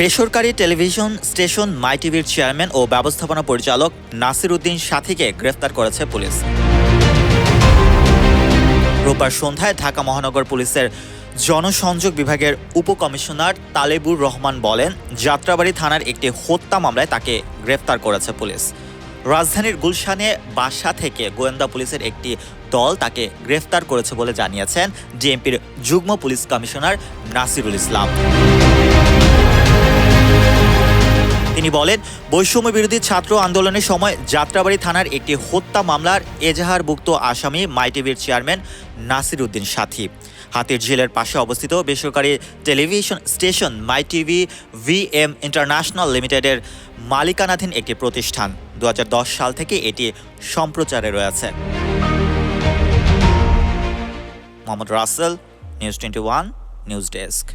বেসরকারি television station মাই টিভির chairman ও ব্যবস্থাপনা পরিচালক নাসির উদ্দিন সাথীকে গ্রেফতার করেছে পুলিশ। রোববার সন্ধ্যায় ঢাকা মহানগর পুলিশের জনসংযোগ বিভাগের উপকমিশনার তালেবুর রহমান বলেন, যাত্রাবাড়ি থানার একটি হত্যা মামলায় তাকে গ্রেফতার করেছে পুলিশ। রাজধানীর গুলশানে বাসা থেকে গোয়েন্দা পুলিশের একটি দল তাকে গ্রেফতার করেছে বলে জানিয়েছেন ডিএমপির যুগ্ম পুলিশ কমিশনার নাসিরুল ইসলাম। তিনি বলেন, বৈষম্য বিরোধী ছাত্র আন্দোলনের সময় যাত্রাবাড়ি থানার একটি হত্যা মামলার এজাহারভুক্ত আসামি মাই টিভির চেয়ারম্যান নাসির উদ্দিন সাথী। হাতির ঝিলের পাশে অবস্থিত বেসরকারি television station my TV VM international লিমিটেডের মালিকানাধীন একটি প্রতিষ্ঠান। দু হাজার দশ সাল থেকে এটি সম্প্রচারে রয়েছে। Mohammad Rasel, news twenty one, news desk.